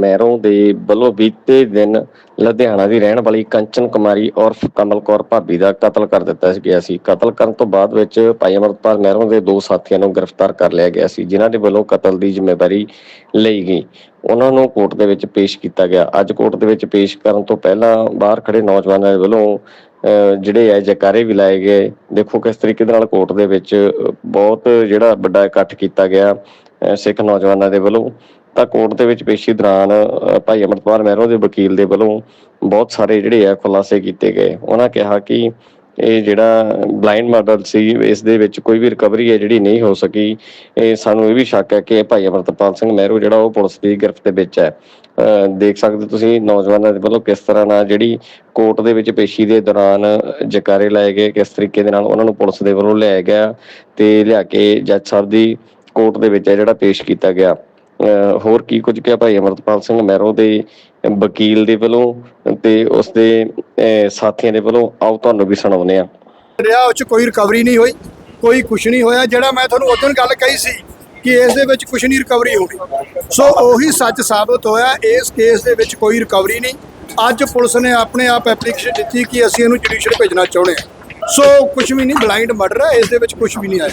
ਮੈਰੋਂ ਦੇ ਵੱਲੋਂ ਬੀਤੇ ਦਿਨ ਲੁਧਿਆਣਾ ਦੀ ਰਹਿਣ ਵਾਲੀ ਕੰਚਨ ਕੁਮਾਰੀ ਉਰਫ ਕਮਲ ਕੌਰ ਭਾਬੀ ਦਾ ਕਤਲ ਕਰ ਦਿੱਤਾ ਗਿਆ ਸੀ। ਕਤਲ ਕਰਨ ਤੋਂ ਬਾਅਦ ਵਿੱਚ ਭਾਈ ਅਮਰਪਾਲ ਮੈਰੋਂ ਦੇ ਦੋ ਸਾਥੀਆਂ ਨੂੰ ਗ੍ਰਿਫਤਾਰ ਕਰ ਲਿਆ ਗਿਆ ਸੀ, ਜਿਨ੍ਹਾਂ ਦੇ ਵੱਲੋਂ ਕਤਲ ਦੀ ਜ਼ਿੰਮੇਵਾਰੀ ਲਈ ਗਈ। ਉਹਨਾਂ ਨੂੰ ਕੋਰਟ ਦੇ ਵਿੱਚ ਪੇਸ਼ ਕੀਤਾ ਗਿਆ। ਅੱਜ ਕੋਰਟ ਦੇ ਵਿੱਚ ਪੇਸ਼ ਕਰਨ ਤੋਂ ਪਹਿਲਾਂ ਬਾਹਰ ਖੜੇ ਨੌਜਵਾਨਾਂ ਦੇ ਵੱਲੋਂ, ਅਹ, ਜਿਹੜੇ ਹੈ ਜਕਾਰੇ ਵੀ ਲਾਏ ਗਏ। ਦੇਖੋ ਕਿਸ ਤਰੀਕੇ ਦੇ ਨਾਲ ਕੋਰਟ ਦੇ ਵਿੱਚ ਬਹੁਤ ਜਿਹੜਾ ਵੱਡਾ ਇਕੱਠ ਕੀਤਾ ਗਿਆ ਸਿੱਖ ਨੌਜਵਾਨਾਂ ਦੇ ਵੱਲੋਂ। ਤਾਂ ਕੋਰਟ ਦੇ ਵਿੱਚ ਪੇਸ਼ੀ ਦੌਰਾਨ ਭਾਈ ਅਮਰਪਾਲ ਮਹਿਰੋ ਦੇ ਵਕੀਲ ਦੇ ਵੱਲੋਂ ਬਹੁਤ ਸਾਰੇ ਜਿਹੜੇ ਆ ਖੁਲਾਸੇ ਕੀਤੇ ਗਏ। ਉਹਨਾਂ ਕਿਹਾ ਕਿ ਇਹ ਜਿਹੜਾ ਬਲਾਈਂਡ ਮਰਡਰ ਸੀ, ਇਸ ਦੇ ਵਿੱਚ ਕੋਈ ਵੀ ਰਿਕਵਰੀ ਹੈ ਜਿਹੜੀ ਨਹੀਂ ਹੋ ਸਕੀ। ਇਹ ਸਾਨੂੰ ਇਹ ਵੀ ਸ਼ੱਕ ਹੈ ਕਿ ਭਾਈ ਅਮਰਤਪਾਲ ਸਿੰਘ ਮਹਿਰੂ ਜਿਹੜਾ ਉਹ ਪੁਲਿਸ ਦੀ ਗ੍ਰਿਫਤ ਦੇ ਵਿੱਚ ਹੈ। ਅਹ, ਦੇਖ ਸਕਦੇ ਤੁਸੀਂ ਨੌਜਵਾਨਾਂ ਦੇ ਵੱਲੋਂ ਕਿਸ ਤਰ੍ਹਾਂ ਨਾਲ ਜਿਹੜੀ ਕੋਰਟ ਦੇ ਵਿੱਚ ਪੇਸ਼ੀ ਦੇ ਦੌਰਾਨ ਜਕਾਰੇ ਲਾਏ ਗਏ, ਕਿਸ ਤਰੀਕੇ ਦੇ ਨਾਲ ਉਹਨਾਂ ਨੂੰ ਪੁਲਿਸ ਦੇ ਵੱਲੋਂ ਲਿਆਇਆ ਗਿਆ ਤੇ ਲਿਆ ਕੇ ਜੱਜ ਸਾਹਿਬ ਦੀ ਕੋਰਟ ਦੇ ਵਿੱਚ ਹੈ ਜਿਹੜਾ ਪੇਸ਼ ਕੀਤਾ ਗਿਆ। ਹੋਰ ਕੀ ਕੁਝ ਕਿਹਾ ਭਾਈ ਅਮਰਤਪਾਲ ਸਿੰਘ ਮਹਿਰੋ ਦੇ ਵਕੀਲ ਦੇ ਵੱਲੋਂ ਤੇ ਉਸ ਦੇ ਸਾਥੀਆਂ ਦੇ ਵੱਲੋਂ? ਆਓ ਤੁਹਾਨੂੰ ਵੀ ਸੁਣਾਉਂਦੇ ਆ ਰਿਹਾ ਉਹ ਚ ਕੋਈ ਰਿਕਵਰੀ ਨਹੀਂ ਹੋਈ, ਕੋਈ ਕੁਝ ਨਹੀਂ ਹੋਇਆ। ਜਿਹੜਾ ਮੈਂ ਤੁਹਾਨੂੰ ਉਦੋਂ ਗੱਲ ਕਹੀ ਸੀ ਕਿ ਇਸ ਦੇ ਵਿੱਚ ਕੁਝ ਨਹੀਂ ਰਿਕਵਰੀ ਹੋਣੀ ਸੋ ਉਹੀ ਸੱਚ ਸਾਬਤ ਹੋਇਆ, ਇਸ ਕੇਸ ਦੇ ਵਿੱਚ ਕੋਈ ਰਿਕਵਰੀ ਨਹੀਂ। ਅੱਜ ਪੁਲਿਸ ਨੇ ਆਪਣੇ ਆਪ ਐਪਲੀਕੇਸ਼ਨ ਦਿੱਤੀ ਕਿ ਅਸੀਂ ਇਹਨੂੰ ਜੁਡੀਸ਼ੀਅਲ ਭੇਜਣਾ ਚਾਹੁੰਦੇ ਹਾਂ। ਸੋ ਕੁਝ ਵੀ ਨਹੀਂ ਬਲਾਈਂਡ ਮਰਡਰ ਹੈ ਇਸ ਦੇ ਵਿੱਚ ਕੁਝ ਵੀ ਨਹੀਂ ਆਇਆ।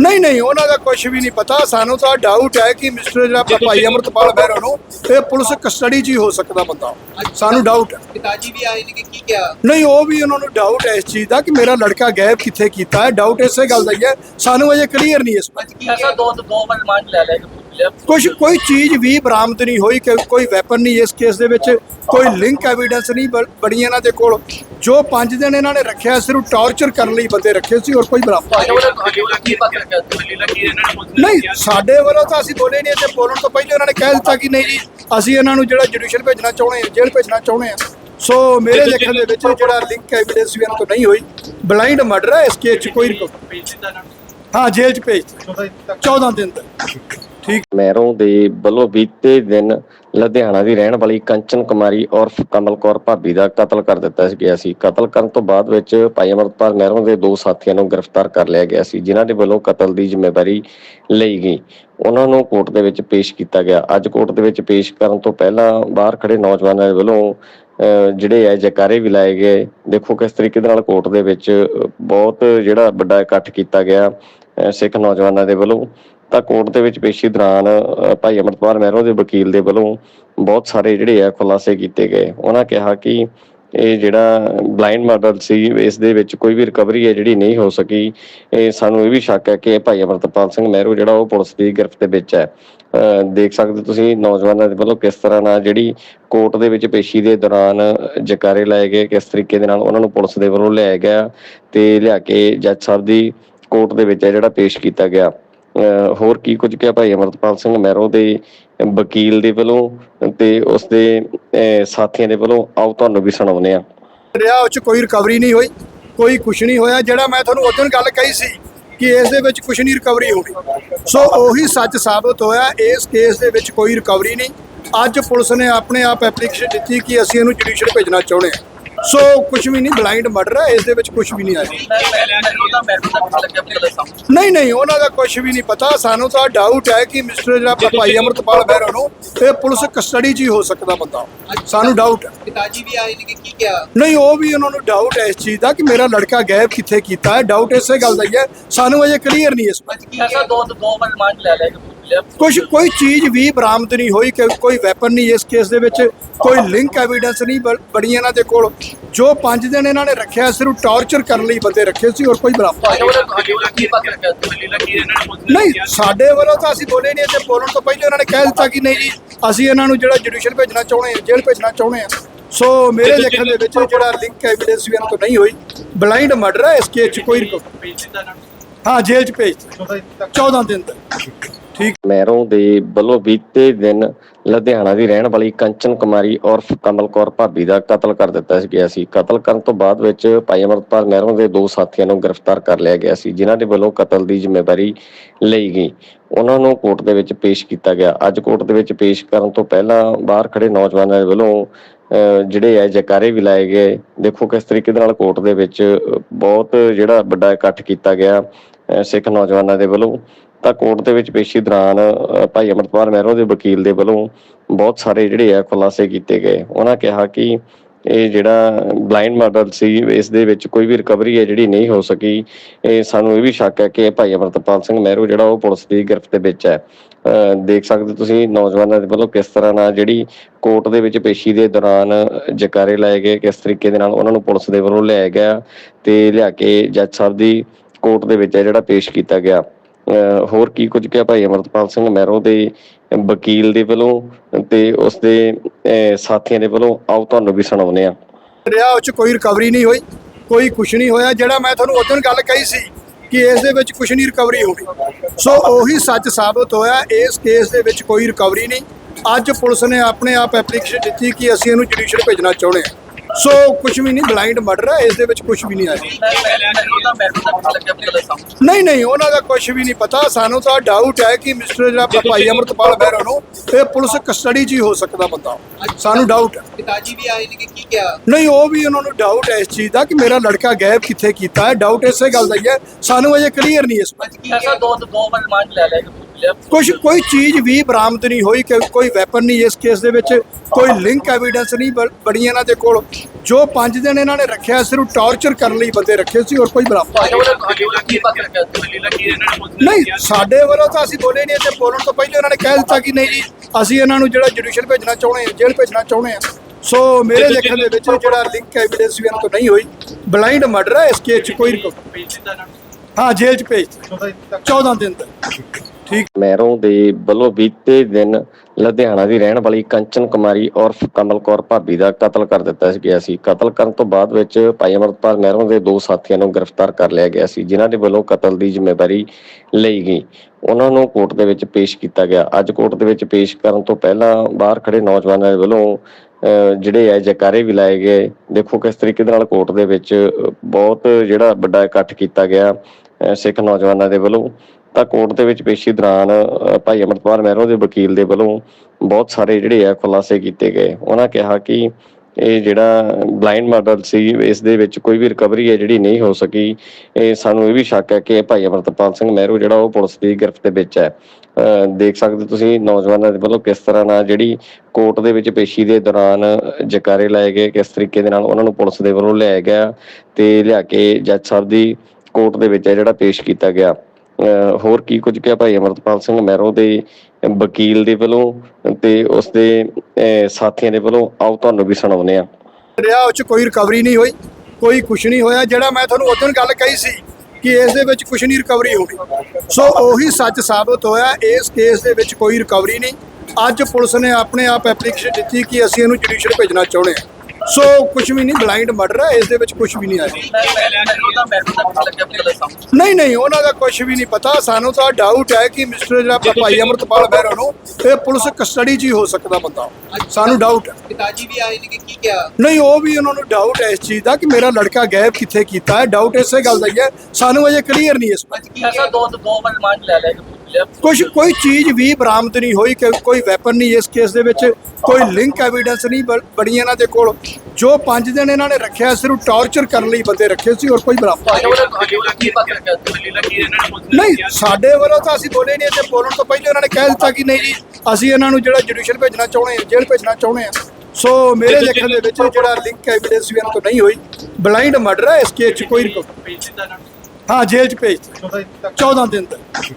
ਨਹੀਂ ਨਹੀਂ ਉਹਨਾਂ ਦਾ ਕੁਝ ਵੀ ਨਹੀਂ ਪਤਾ। ਸਾਨੂੰ ਤਾਂ ਡਾਊਟ ਹੈ ਕਿ ਮਿਸਟਰ ਜਿਹੜਾ ਭਾਈ ਅਮਰਤਪਾਲ ਬੈਰੋ ਨੂੰ ਇਹ ਪੁਲਿਸ ਕਸਟਡੀ 'ਚ ਹੀ ਹੋ ਸਕਦਾ ਬੰਦਾ। ਸਾਨੂੰ ਡਾਊਟ ਹੈ। ਪਿਤਾਜੀ ਵੀ ਆਏ ਨੇ ਕਿ ਕੀ ਕਿਹਾ? ਨਹੀਂ ਉਹ ਵੀ ਉਹਨਾਂ ਨੂੰ ਡਾਊਟ ਹੈ ਇਸ ਚੀਜ਼ ਦਾ ਕਿ ਮੇਰਾ ਲੜਕਾ ਗਾਇਬ ਕਿੱਥੇ ਕੀਤਾ ਹੈ। ਡਾਊਟ ਇਸੇ ਗੱਲ ਦਾ ਹੀ ਹੈ। ਸਾਨੂੰ ਅਜੇ ਕਲੀਅਰ ਨਹੀਂ ਇਸ ਕੀ ਐਸਾ ਦੋ ਦੋ ਵਾਰ ਰਿਮਾਂਡ ਲੈ ਲਿਆ ਕੁਝ ਕੋਈ ਚੀਜ਼ ਵੀ ਬਰਾਮਦ ਨਹੀਂ ਹੋਈ ਕਿ ਕੋਈ ਵੈਪਨ ਨਹੀਂ ਇਸ ਕੇਸ ਦੇ ਵਿੱਚ ਕੋਈ ਲਿੰਕ ਐਵੀਡੈਂਸ ਨਹੀਂ ਬ- ਬਣੀ ਇਹਨਾਂ ਦੇ ਕੋਲ। ਜੋ 5 ਦਿਨ ਇਹਨਾਂ ਨੇ ਰੱਖਿਆ ਸਿਰਫ ਟਾਰਚਰ ਕਰਨ ਲਈ ਬੰਦੇ ਰੱਖੇ ਸੀ ਔਰ ਕੋਈ ਬਰਾਮਦ ਨਹੀਂ। ਸਾਡੇ ਵੱਲੋਂ ਤਾਂ ਅਸੀਂ ਬੋਲੇ ਨਹੀਂ ਤੇ ਬੋਲਣ ਤੋਂ ਪਹਿਲਾਂ ਉਹਨਾਂ ਨੇ ਕਹਿ ਦਿੱਤਾ ਕਿ ਨਹੀਂ ਜੀ ਅਸੀਂ ਇਹਨਾਂ ਨੂੰ ਜਿਹੜਾ ਜੁਡੀਸ਼ੀਅਲ ਭੇਜਣਾ ਚਾਹੁੰਦੇ ਹਾਂ ਜੇਲ੍ਹ ਭੇਜਣਾ ਚਾਹੁੰਦੇ ਹਾਂ। ਸੋ ਮੇਰੇ ਦੇਖਣ ਦੇ ਵਿੱਚ ਜਿਹੜਾ ਲਿੰਕ ਐਵੀਡੈਂਸ ਵੀ ਇਹਨਾਂ ਤੋਂ ਨਹੀਂ ਹੋਈ ਬਲਾਈਂਡ ਮਰਡਰ ਹੈ ਇਸ ਕੇਸ 'ਚ ਕੋਈ ਰਿਕਵਰੀ ਹਾਂ ਜੇਲ੍ਹ 'ਚ ਭੇਜ ਦਿੱਤਾ। 14 ਦਿਨ ਤੱਕ। ਠੀਕ। ਮੈਰੋਂ ਦੇ ਵੱਲੋਂ ਬੀਤੇ ਦਿਨ ਲੁਧਿਆਣਾ ਦੀ ਰਹਿਣ ਵਾਲੀ ਕੰਚਨ ਕੁਮਾਰੀ ਉਰਫ ਕਮਲ ਕੌਰ ਭਾਬੀ ਦਾ ਕਤਲ ਕਰ ਦਿੱਤਾ ਗਿਆ ਸੀ। ਕਤਲ ਕਰਨ ਤੋਂ ਬਾਅਦ ਵਿੱਚ ਭਾਈ ਅਮਰਪਾਲ ਮਹਿਰੋਂ ਦੇ ਦੋ ਸਾਥੀਆਂ ਨੂੰ ਗ੍ਰਿਫਤਾਰ ਕਰ ਲਿਆ ਗਿਆ ਸੀ, ਜਿਨ੍ਹਾਂ ਦੇ ਵੱਲੋਂ ਕਤਲ ਦੀ ਜ਼ਿੰਮੇਵਾਰੀ ਲਈ ਗਈ। ਉਹਨਾਂ ਨੂੰ ਕੋਰਟ ਦੇ ਵਿੱਚ ਪੇਸ਼ ਕੀਤਾ ਗਿਆ। ਅੱਜ ਕੋਰਟ ਦੇ ਵਿੱਚ ਪੇਸ਼ ਕਰਨ ਤੋਂ ਪਹਿਲਾਂ ਬਾਹਰ ਖੜੇ ਨੌਜਵਾਨਾਂ ਦੇ ਵੱਲੋਂ, ਅਹ, ਜਿਹੜੇ ਹੈ ਜਕਾਰੇ ਵੀ ਲਾਏ ਗਏ। ਦੇਖੋ ਕਿਸ ਤਰੀਕੇ ਦੇ ਨਾਲ ਕੋਰਟ ਦੇ ਵਿੱਚ ਬਹੁਤ ਜਿਹੜਾ ਵੱਡਾ ਇਕੱਠ ਕੀਤਾ ਗਿਆ ਸਿੱਖ ਨੌਜਵਾਨਾਂ ਦੇ ਵੱਲੋਂ। ਤਾਂ ਕੋਰਟ ਦੇ ਵਿੱਚ ਪੇਸ਼ੀ ਦੌਰਾਨ ਭਾਈ ਅਮਰਪਾਲ ਮਹਿਰੋ ਦੇ ਵਕੀਲ ਦੇ ਵੱਲੋਂ ਬਹੁਤ ਸਾਰੇ ਜਿਹੜੇ ਆ ਖੁਲਾਸੇ ਕੀਤੇ ਗਏ। ਉਹਨਾਂ ਕਿਹਾ ਕਿ ਇਹ ਜਿਹੜਾ ਬਲਾਈਂਡ ਮਰਡਰ ਸੀ, ਇਸ ਦੇ ਵਿੱਚ ਕੋਈ ਵੀ ਰਿਕਵਰੀ ਹੈ ਜਿਹੜੀ ਨਹੀਂ ਹੋ ਸਕੀ। ਇਹ ਸਾਨੂੰ ਇਹ ਵੀ ਸ਼ੱਕ ਹੈ ਕਿ ਭਾਈ ਅਮਰਤਪਾਲ ਸਿੰਘ ਮਹਿਰੂ ਜਿਹੜਾ ਉਹ ਪੁਲਿਸ ਦੀ ਗ੍ਰਿਫਤ ਦੇ ਵਿੱਚ ਹੈ। ਅਹ, ਦੇਖ ਸਕਦੇ ਤੁਸੀਂ ਨੌਜਵਾਨਾਂ ਦੇ ਵੱਲੋਂ ਕਿਸ ਤਰ੍ਹਾਂ ਨਾਲ ਜਿਹੜੀ ਕੋਰਟ ਦੇ ਵਿੱਚ ਪੇਸ਼ੀ ਦੇ ਦੌਰਾਨ ਜਕਾਰੇ ਲਾਏ ਗਏ, ਕਿਸ ਤਰੀਕੇ ਦੇ ਨਾਲ ਉਹਨਾਂ ਨੂੰ ਪੁਲਿਸ ਦੇ ਵੱਲੋਂ ਲਿਆਇਆ ਗਿਆ ਤੇ ਲਿਆ ਕੇ ਜੱਜ ਸਾਹਿਬ ਦੀ ਕੋਰਟ ਦੇ ਵਿੱਚ ਜਿਹੜਾ ਪੇਸ਼ ਕੀਤਾ ਗਿਆ। ਹੋਰ ਕੀ ਕੁਝ ਕਿਹਾ ਭਾਈ ਅਮਰਤਪਾਲ ਸਿੰਘ ਮਹਿਰੋ ਦੇ ਵਕੀਲ ਦੇ ਵੱਲੋਂ ਤੇ ਉਸ ਦੇ ਸਾਥੀਆਂ ਦੇ ਵੱਲੋਂ? ਆਓ ਤੁਹਾਨੂੰ ਵੀ ਸੁਣਾਉਂਦੇ ਆ ਰਿਹਾ ਉਹ ਚ ਕੋਈ ਰਿਕਵਰੀ ਨਹੀਂ ਹੋਈ, ਕੋਈ ਕੁਝ ਨਹੀਂ ਹੋਇਆ। ਜਿਹੜਾ ਮੈਂ ਤੁਹਾਨੂੰ ਉਦੋਂ ਗੱਲ ਕਹੀ ਸੀ ਕਿ ਇਸ ਦੇ ਵਿੱਚ ਕੁਝ ਨਹੀਂ ਰਿਕਵਰੀ ਹੋਣੀ ਸੋ ਉਹੀ ਸੱਚ ਸਾਬਤ ਹੋਇਆ, ਇਸ ਕੇਸ ਦੇ ਵਿੱਚ ਕੋਈ ਰਿਕਵਰੀ ਨਹੀਂ। ਅੱਜ ਪੁਲਿਸ ਨੇ ਆਪਣੇ ਆਪ ਐਪਲੀਕੇਸ਼ਨ ਦਿੱਤੀ ਕਿ ਅਸੀਂ ਇਹਨੂੰ ਜੁਡੀਸ਼ੀਅਲ ਭੇਜਣਾ ਚਾਹੁੰਦੇ ਹਾਂ। ਸੋ ਕੁਝ ਵੀ ਨਹੀਂ ਬਲਾਈਂਡ ਮਰਡਰ ਹੈ ਇਸ ਦੇ ਵਿੱਚ ਕੁਝ ਵੀ ਨਹੀਂ ਆਇਆ। ਨਹੀਂ ਨਹੀਂ ਉਹਨਾਂ ਦਾ ਕੁਝ ਵੀ ਨਹੀਂ ਪਤਾ। ਸਾਨੂੰ ਤਾਂ ਡਾਊਟ ਹੈ ਕਿ ਮਿਸਟਰ ਜਿਹੜਾ ਭਾਈ ਅਮਰਤਪਾਲ ਬੈਰੋ ਨੂੰ ਇਹ ਪੁਲਿਸ ਕਸਟਡੀ 'ਚ ਹੀ ਹੋ ਸਕਦਾ ਬੰਦਾ। ਸਾਨੂੰ ਡਾਊਟ ਹੈ। ਪਿਤਾਜੀ ਵੀ ਆਏ ਨੇ ਕਿ ਕੀ ਕਿਹਾ? ਨਹੀਂ ਉਹ ਵੀ ਉਹਨਾਂ ਨੂੰ ਡਾਊਟ ਹੈ ਇਸ ਚੀਜ਼ ਦਾ ਕਿ ਮੇਰਾ ਲੜਕਾ ਗਾਇਬ ਕਿੱਥੇ ਕੀਤਾ ਹੈ। ਡਾਊਟ ਇਸੇ ਗੱਲ ਦਾ ਹੀ ਹੈ। ਸਾਨੂੰ ਅਜੇ ਕਲੀਅਰ ਨਹੀਂ ਇਸ ਕੀ ਐਸਾ ਦੋ ਦੋ ਰਿਮਾਂਡ ਲੈ ਕਿ ਕੁਝ ਕੋਈ ਚੀਜ਼ ਵੀ ਬਰਾਮਦ ਨਹੀਂ ਹੋਈ ਕਿ ਕੋਈ ਵੈਪਨ ਨਹੀਂ ਇਸ ਕੇਸ ਦੇ ਵਿੱਚ, ਕੋਈ ਲਿੰਕ ਐਵੀਡੈਂਸ ਨਹੀਂ ਬ- ਬਣੀ ਇਹਨਾਂ ਦੇ ਕੋਲ। ਜੋ ਪੰਜ ਦਿਨ ਇਹਨਾਂ ਨੇ ਰੱਖਿਆ ਸਿਰਫ ਟਾਰਚਰ ਕਰਨ ਲਈ ਬੰਦੇ ਰੱਖੇ ਸੀ ਔਰ ਕੋਈ ਬਰਾਮਦ ਨਹੀਂ। ਸਾਡੇ ਵੱਲੋਂ ਤਾਂ ਅਸੀਂ ਬੋਲੇ ਨਹੀਂ ਤੇ ਬੋਲਣ ਤੋਂ ਪਹਿਲੇ ਉਹਨਾਂ ਨੇ ਕਹਿ ਦਿੱਤਾ ਕਿ ਨਹੀਂ ਜੀ, ਅਸੀਂ ਇਹਨਾਂ ਨੂੰ ਜਿਹੜਾ ਜੁਡੀਸ਼ੀਅਲ ਭੇਜਣਾ ਚਾਹੁੰਦੇ ਹਾਂ, ਜੇਲ੍ਹ ਭੇਜਣਾ ਚਾਹੁੰਦੇ ਹਾਂ। ਸੋ ਮੇਰੇ ਦੇਖਣ ਦੇ ਵਿੱਚ ਜਿਹੜਾ ਲਿੰਕ ਐਵੀਡੈਂਸ ਵੀ ਇਹਨਾਂ ਤੋਂ ਨਹੀਂ ਹੋਈ ਬਲਾਈਂਡ ਮਰਡਰ ਹੈ ਇਸ ਕੇਸ 'ਚ ਕੋਈ ਰਿਕਵਰੀ ਹਾਂ, ਜੇਲ੍ਹ 'ਚ ਭੇਜ ਦਿੱਤਾ। 14 ਦਿਨ ਤੱਕ। ਠੀਕ। ਮੈਰੋਂ ਦੇ ਵੱਲੋਂ ਬੀਤੇ ਦਿਨ ਲੁਧਿਆਣਾ ਦੀ ਰਹਿਣ ਵਾਲੀ ਕੰਚਨ ਕੁਮਾਰੀ ਉਰਫ ਕਮਲ ਕੌਰ ਭਾਬੀ ਦਾ ਕਤਲ ਕਰ ਦਿੱਤਾ ਗਿਆ ਸੀ। ਕਤਲ ਕਰਨ ਤੋਂ ਬਾਅਦ ਵਿੱਚ ਭਾਈ ਅਮਰਪਾਲ ਮਹਿਰੋਂ ਦੇ ਦੋ ਸਾਥੀਆਂ ਨੂੰ ਗ੍ਰਿਫਤਾਰ ਕਰ ਲਿਆ ਗਿਆ ਸੀ, ਜਿਨ੍ਹਾਂ ਦੇ ਵੱਲੋਂ ਕਤਲ ਦੀ ਜ਼ਿੰਮੇਵਾਰੀ ਲਈ ਗਈ। ਉਹਨਾਂ ਨੂੰ ਕੋਰਟ ਦੇ ਵਿੱਚ ਪੇਸ਼ ਕੀਤਾ ਗਿਆ। ਅੱਜ ਕੋਰਟ ਦੇ ਵਿੱਚ ਪੇਸ਼ ਕਰਨ ਤੋਂ ਪਹਿਲਾਂ ਬਾਹਰ ਖੜੇ ਨੌਜਵਾਨਾਂ ਦੇ ਵੱਲੋਂ, ਅਹ, ਜਿਹੜੇ ਹੈ ਜਕਾਰੇ ਵੀ ਲਾਏ ਗਏ। ਦੇਖੋ ਕਿਸ ਤਰੀਕੇ ਦੇ ਨਾਲ ਕੋਰਟ ਦੇ ਵਿੱਚ ਬਹੁਤ ਜਿਹੜਾ ਵੱਡਾ ਇਕੱਠ ਕੀਤਾ ਗਿਆ ਸਿੱਖ ਨੌਜਵਾਨਾਂ ਦੇ ਵੱਲੋਂ। ਤਾਂ ਕੋਰਟ ਦੇ ਵਿੱਚ ਪੇਸ਼ੀ ਦੌਰਾਨ ਭਾਈ ਅਮਰਪਾਲ ਮਹਿਰੋ ਦੇ ਵਕੀਲ ਦੇ ਵੱਲੋਂ ਬਹੁਤ ਸਾਰੇ ਜਿਹੜੇ ਆ ਖੁਲਾਸੇ ਕੀਤੇ ਗਏ। ਉਹਨਾਂ ਕਿਹਾ ਕਿ ਇਹ ਜਿਹੜਾ ਬਲਾਈਂਡ ਮਾਡਲ ਸੀ ਇਸ ਦੇ ਵਿੱਚ ਕੋਈ ਵੀ ਰਿਕਵਰੀ ਹੈ ਜਿਹੜੀ ਨਹੀਂ ਹੋ ਸਕੀ। ਇਹ ਸਾਨੂੰ ਇਹ ਵੀ ਸ਼ੱਕ ਹੈ ਕਿ ਭਾਈ ਅਮਰਤਪਾਲ ਸਿੰਘ ਮਹਿਰੂ ਜਿਹੜਾ ਉਹ ਪੁਲਿਸ ਦੀ ਗ੍ਰਿਫਤ ਦੇ ਵਿੱਚ ਹੈ। ਅ, ਦੇਖ ਸਕਦੇ ਤੁਸੀਂ ਨੌਜਵਾਨਾਂ ਦੇ ਵੱਲੋਂ ਕਿਸ ਤਰ੍ਹਾਂ ਨਾਲ ਜਿਹੜੀ ਕੋਰਟ ਦੇ ਵਿੱਚ ਪੇਸ਼ੀ ਦੇ ਦੌਰਾਨ ਜਕਾਰੇ ਲਾਏ ਗਏ ਕਿਸ ਤਰੀਕੇ ਦੇ ਨਾਲ ਉਹਨਾਂ ਨੂੰ ਪੁਲਿਸ ਦੇ ਵੱਲੋਂ ਲਿਆਇਆ ਗਿਆ ਤੇ ਲਿਆ ਕੇ ਜੱਜ ਸਾਹਿਬ ਦੀ ਕੋਰਟ ਦੇ ਵਿੱਚ ਹੈ ਜਿਹੜਾ ਪੇਸ਼ ਕੀਤਾ ਗਿਆ। ਹੋਰ ਕੀ ਕੁਝ ਕਿਹਾ ਭਾਈ ਅਮਰਤਪਾਲ ਸਿੰਘ ਮਹਿਰੋ ਦੇ ਵਕੀਲ ਦੇ ਵੱਲੋਂ ਤੇ ਉਸ ਦੇ ਸਾਥੀਆਂ ਦੇ ਵੱਲੋਂ? ਆਓ ਤੁਹਾਨੂੰ ਵੀ ਸੁਣਾਉਂਦੇ ਆ ਰਿਹਾ ਉਹ ਚ ਕੋਈ ਰਿਕਵਰੀ ਨਹੀਂ ਹੋਈ, ਕੋਈ ਕੁਝ ਨਹੀਂ ਹੋਇਆ। ਜਿਹੜਾ ਮੈਂ ਤੁਹਾਨੂੰ ਉਦੋਂ ਗੱਲ ਕਹੀ ਸੀ ਕਿ ਇਸ ਦੇ ਵਿੱਚ ਕੁਝ ਨਹੀਂ ਰਿਕਵਰੀ ਹੋਣੀ ਸੋ ਉਹੀ ਸੱਚ ਸਾਬਤ ਹੋਇਆ, ਇਸ ਕੇਸ ਦੇ ਵਿੱਚ ਕੋਈ ਰਿਕਵਰੀ ਨਹੀਂ। ਅੱਜ ਪੁਲਿਸ ਨੇ ਆਪਣੇ ਆਪ ਐਪਲੀਕੇਸ਼ਨ ਦਿੱਤੀ ਕਿ ਅਸੀਂ ਇਹਨੂੰ ਜੁਡੀਸ਼ੀਅਲ ਭੇਜਣਾ ਚਾਹੁੰਦੇ ਹਾਂ। ਸੋ ਕੁਝ ਵੀ ਨਹੀਂ ਬਲਾਈਂਡ ਮਰਡਰ ਹੈ ਇਸ ਦੇ ਵਿੱਚ ਕੁਝ ਵੀ ਨਹੀਂ ਮੈਨੂੰ ਮੈਨੂੰ ਪਤਾ ਸਾਹਮਣੇ ਨਹੀਂ ਨਹੀਂ ਉਹਨਾਂ ਦਾ ਕੁਝ ਵੀ ਨਹੀਂ ਪਤਾ। ਸਾਨੂੰ ਤਾਂ ਡਾਊਟ ਹੈ ਕਿ ਮਿਸਟਰ ਜਿਹੜਾ ਭਾਈ ਅਮਰਤਪਾਲ ਬੈਰੋ ਨੂੰ ਇਹ ਪੁਲਿਸ ਕਸਟਡੀ 'ਚ ਹੀ ਹੋ ਸਕਦਾ ਬੰਦਾ। ਸਾਨੂੰ ਡਾਊਟ ਹੈ। ਪਿਤਾਜੀ ਵੀ ਆਏ ਨੇ ਕਿ ਕੀ ਕਿਹਾ? ਨਹੀਂ ਉਹ ਵੀ ਉਹਨਾਂ ਨੂੰ ਡਾਊਟ ਹੈ ਇਸ ਚੀਜ਼ ਦਾ ਕਿ ਮੇਰਾ ਲੜਕਾ ਗਾਇਬ ਕਿੱਥੇ ਕੀਤਾ ਹੈ। ਡਾਊਟ ਇਸੇ ਗੱਲ ਦਾ ਹੀ ਹੈ। ਸਾਨੂੰ ਅਜੇ ਕਲੀਅਰ ਨਹੀਂ ਇਸ ਬਾਰੇ। ਐਸਾ ਦੋ ਦੋ ਵਾਰ ਰਿਮਾਂਡ ਲੈ ਲਿਆ ਕੁਝ ਕੋਈ ਚੀਜ਼ ਵੀ ਬਰਾਮਦ ਨਹੀਂ ਹੋਈ ਕਿ ਕੋਈ ਵੈਪਨ ਨਹੀਂ ਇਸ ਕੇਸ ਦੇ ਵਿੱਚ, ਕੋਈ ਲਿੰਕ ਐਵੀਡੈਂਸ ਨਹੀਂ ਬ- ਬਣੀ ਇਹਨਾਂ ਦੇ ਕੋਲ। ਜੋ 5 ਦਿਨ ਇਹਨਾਂ ਨੇ ਰੱਖਿਆ ਸਿਰਫ ਟਾਰਚਰ ਕਰਨ ਲਈ ਬੰਦੇ ਰੱਖੇ ਸੀ ਔਰ ਕੋਈ ਬਰਾਮਦ ਨਹੀਂ। ਸਾਡੇ ਵੱਲੋਂ ਤਾਂ ਅਸੀਂ ਬੋਲੇ ਨਹੀਂ ਤੇ ਬੋਲਣ ਤੋਂ ਪਹਿਲੇ ਉਹਨਾਂ ਨੇ ਕਹਿ ਦਿੱਤਾ ਕਿ ਨਹੀਂ ਜੀ, ਅਸੀਂ ਇਹਨਾਂ ਨੂੰ ਜਿਹੜਾ ਜੁਡੀਸ਼ੀਅਲ ਭੇਜਣਾ ਚਾਹੁੰਦੇ ਹਾਂ, ਜੇਲ੍ਹ ਭੇਜਣਾ ਚਾਹੁੰਦੇ ਹਾਂ। ਸੋ ਮੇਰੇ ਦੇਖਣ ਦੇ ਵਿੱਚ ਜਿਹੜਾ ਲਿੰਕ ਐਵੀਡੈਂਸ ਵੀ ਇਹਨਾਂ ਤੋਂ ਨਹੀਂ ਹੋਈ ਬਲਾਈਂਡ ਮਰਡਰ ਹੈ ਇਸ ਕੇਸ 'ਚ ਕੋਈ ਰਿਕਵਰੀ ਹਾਂ, ਜੇਲ੍ਹ 'ਚ ਭੇਜ ਦਿੱਤਾ। 14 ਦਿਨ ਤੱਕ। ਠੀਕ। ਮੈਰੋਂ ਦੇ ਵੱਲੋਂ ਬੀਤੇ ਦਿਨ ਲੁਧਿਆਣਾ ਦੀ ਰਹਿਣ ਵਾਲੀ ਕੰਚਨ ਕੁਮਾਰੀ ਉਰਫ ਕਮਲ ਕੌਰ ਭਾਬੀ ਦਾ ਕਤਲ ਕਰ ਦਿੱਤਾ ਗਿਆ ਸੀ। ਕਤਲ ਕਰਨ ਤੋਂ ਬਾਅਦ ਵਿੱਚ ਭਾਈ ਅਮਰਪਾਲ ਮੈਰੋਂ ਦੇ ਦੋ ਸਾਥੀਆਂ ਨੂੰ ਗ੍ਰਿਫਤਾਰ ਕਰ ਲਿਆ ਗਿਆ ਸੀ, ਜਿਨ੍ਹਾਂ ਦੇ ਵੱਲੋਂ ਕਤਲ ਦੀ ਜ਼ਿੰਮੇਵਾਰੀ ਲਈ ਗਈ। ਉਹਨਾਂ ਨੂੰ ਕੋਰਟ ਦੇ ਵਿੱਚ ਪੇਸ਼ ਕੀਤਾ ਗਿਆ। ਅੱਜ ਕੋਰਟ ਦੇ ਵਿੱਚ ਪੇਸ਼ ਕਰਨ ਤੋਂ ਪਹਿਲਾਂ ਬਾਹਰ ਖੜੇ ਨੌਜਵਾਨਾਂ ਦੇ ਵੱਲੋਂ, ਅਹ, ਜਿਹੜੇ ਹੈ ਜਕਾਰੇ ਵੀ ਲਾਏ ਗਏ। ਦੇਖੋ ਕਿਸ ਤਰੀਕੇ ਦੇ ਨਾਲ ਕੋਰਟ ਦੇ ਵਿੱਚ ਬਹੁਤ ਜਿਹੜਾ ਵੱਡਾ ਇਕੱਠ ਕੀਤਾ ਗਿਆ ਸਿੱਖ ਨੌਜਵਾਨਾਂ ਦੇ ਵੱਲੋਂ। ਤਾਂ ਕੋਰਟ ਦੇ ਵਿੱਚ ਪੇਸ਼ੀ ਦੌਰਾਨ ਭਾਈ ਅਮਰਪਾਲ ਮਹਿਰੋ ਦੇ ਵਕੀਲ ਦੇ ਵੱਲੋਂ ਬਹੁਤ ਸਾਰੇ ਜਿਹੜੇ ਆ ਖੁਲਾਸੇ ਕੀਤੇ ਗਏ। ਉਹਨਾਂ ਕਿਹਾ ਕਿ ਇਹ ਜਿਹੜਾ ਬਲਾਈਂਡ ਮਾਡਲ ਸੀ ਇਸ ਦੇ ਵਿੱਚ ਕੋਈ ਵੀ ਰਿਕਵਰੀ ਹੈ ਜਿਹੜੀ ਨਹੀਂ ਹੋ ਸਕੀ। ਇਹ ਸਾਨੂੰ ਇਹ ਵੀ ਸ਼ੱਕ ਹੈ ਕਿ ਭਾਈ ਅਮਰਤਪਾਲ ਸਿੰਘ ਮਹਿਰੂ ਜਿਹੜਾ ਉਹ ਪੁਲਿਸ ਦੀ ਗ੍ਰਿਫਤ ਦੇ ਵਿੱਚ ਹੈ। ਅ, ਦੇਖ ਸਕਦੇ ਤੁਸੀਂ ਨੌਜਵਾਨਾਂ ਦੇ ਵੱਲੋਂ ਕਿਸ ਤਰ੍ਹਾਂ ਨਾਲ ਜਿਹੜੀ ਕੋਰਟ ਦੇ ਵਿੱਚ ਪੇਸ਼ੀ ਦੇ ਦੌਰਾਨ ਜਕਾਰੇ ਲਾਏ ਗਏ ਕਿਸ ਤਰੀਕੇ ਦੇ ਨਾਲ ਉਹਨਾਂ ਨੂੰ ਪੁਲਿਸ ਦੇ ਵੱਲੋਂ ਲਿਆਇਆ ਗਿਆ ਤੇ ਲਿਆ ਕੇ ਜੱਜ ਸਾਹਿਬ ਦੀ ਕੋਰਟ ਦੇ ਵਿੱਚ ਜਿਹੜਾ ਪੇਸ਼ ਕੀਤਾ ਗਿਆ। ਹੋਰ ਕੀ ਕੁਝ ਕਿਹਾ ਭਾਈ ਅਮਰਤਪਾਲ ਸਿੰਘ ਮਹਿਰੋ ਦੇ ਵਕੀਲ ਦੇ ਵੱਲੋਂ ਤੇ ਉਸ ਦੇ ਸਾਥੀਆਂ ਦੇ ਵੱਲੋਂ? ਆਓ ਤੁਹਾਨੂੰ ਵੀ ਸੁਣਾਉਂਦੇ ਆ ਰਿਹਾ ਉਹ ਚ ਕੋਈ ਰਿਕਵਰੀ ਨਹੀਂ ਹੋਈ, ਕੋਈ ਕੁਝ ਨਹੀਂ ਹੋਇਆ। ਜਿਹੜਾ ਮੈਂ ਤੁਹਾਨੂੰ ਉਦੋਂ ਗੱਲ ਕਹੀ ਸੀ ਕਿ ਇਸ ਦੇ ਵਿੱਚ ਕੁਝ ਨਹੀਂ ਰਿਕਵਰੀ ਹੋਣੀ ਸੋ ਉਹੀ ਸੱਚ ਸਾਬਤ ਹੋਇਆ, ਇਸ ਕੇਸ ਦੇ ਵਿੱਚ ਕੋਈ ਰਿਕਵਰੀ ਨਹੀਂ। ਅੱਜ ਪੁਲਿਸ ਨੇ ਆਪਣੇ ਆਪ ਐਪਲੀਕੇਸ਼ਨ ਦਿੱਤੀ ਕਿ ਅਸੀਂ ਇਹਨੂੰ ਜੁਡੀਸ਼ੀਅਲ ਭੇਜਣਾ ਚਾਹੁੰਦੇ ਹਾਂ। ਸੋ ਕੁਝ ਵੀ ਨਹੀਂ ਬਲਾਈਂਡ ਮਰਡਰ ਹੈ ਇਸ ਦੇ ਵਿੱਚ ਕੁਝ ਵੀ ਨਹੀਂ ਆਇਆ। ਮੈਨੂੰ ਮੈਨੂੰ ਨਹੀਂ ਨਹੀਂ ਉਹਨਾਂ ਦਾ ਕੁਝ ਵੀ ਨਹੀਂ ਪਤਾ। ਸਾਨੂੰ ਤਾਂ ਡਾਊਟ ਹੈ ਕਿ ਮਿਸਟਰ ਜਿਹੜਾ ਭਾਈ ਅਮਰਤਪਾਲ ਬੈਰੋ ਨੂੰ ਇਹ ਪੁਲਿਸ ਕਸਟਡੀ 'ਚ ਹੀ ਹੋ ਸਕਦਾ ਬੰਦਾ। ਸਾਨੂੰ ਡਾਊਟ ਹੈ। ਪਿਤਾਜੀ ਵੀ ਆਏ ਨੇ ਕਿ ਕੀ ਕਿਹਾ? ਨਹੀਂ ਉਹ ਵੀ ਉਹਨਾਂ ਨੂੰ ਡਾਊਟ ਹੈ ਇਸ ਚੀਜ਼ ਦਾ ਕਿ ਮੇਰਾ ਲੜਕਾ ਗਾਇਬ ਕਿੱਥੇ ਕੀਤਾ ਹੈ। ਡਾਊਟ ਇਸੇ ਗੱਲ ਦਾ ਹੀ ਹੈ। ਸਾਨੂੰ ਅਜੇ ਕਲੀਅਰ ਨਹੀਂ ਇਸ ਬਾਰੇ। ਐਸਾ ਦੋ ਦੋ ਵਾਰ ਰਿਮਾਂਡ ਲੈ ਲਿਆ ਕੁਝ ਕੋਈ ਚੀਜ਼ ਵੀ ਬਰਾਮਦ ਨਹੀਂ ਹੋਈ ਕਿ ਕੋਈ ਵੈਪਨ ਨਹੀਂ ਇਸ ਕੇਸ ਦੇ ਵਿੱਚ ਕੋਈ ਲਿੰਕ ਐਵੀਡੈਂਸ ਨਹੀਂ ਬ- ਬਣੀ ਇਹਨਾਂ ਦੇ ਕੋਲ। ਜੋ 5 ਦਿਨ ਇਹਨਾਂ ਨੇ ਰੱਖਿਆ ਸਿਰਫ ਟਾਰਚਰ ਕਰਨ ਲਈ ਬੰਦੇ ਰੱਖੇ ਸੀ ਹੋਰ ਕੋਈ ਬਰਾਮਦ ਨਹੀਂ ਸਾਡੇ ਵੱਲੋਂ ਤਾਂ ਅਸੀਂ ਬੋਲੇ ਨਹੀਂ ਤੇ ਬੋਲਣ ਤੋਂ ਪਹਿਲਾਂ ਉਹਨਾਂ ਨੇ ਕਹਿ ਦਿੱਤਾ ਕਿ ਨਹੀਂ ਜੀ ਅਸੀਂ ਇਹਨਾਂ ਨੂੰ ਜਿਹੜਾ ਜੁਡੀਸ਼ੀਅਲ ਭੇਜਣਾ ਚਾਹੁੰਦੇ ਹਾਂ ਜੇਲ੍ਹ ਭੇਜਣਾ ਚਾਹੁੰਦੇ ਹਾਂ। ਸੋ ਮੇਰੇ ਦੇਖਣ ਦੇ ਵਿੱਚ ਜਿਹੜਾ ਲਿੰਕ ਐਵੀਡੈਂਸ ਵੀ ਇਹਨਾਂ ਤੋਂ ਨਹੀਂ ਹੋਈ ਬਲਾਈਂਡ ਮਰਡਰ ਹੈ ਇਸ ਕੇਸ 'ਚ ਕੋਈ ਰਿਕਵਰੀ ਹਾਂ ਜੇਲ੍ਹ 'ਚ ਭੇਜ ਦਿੱਤਾ। 14 ਦਿਨ ਤੱਕ।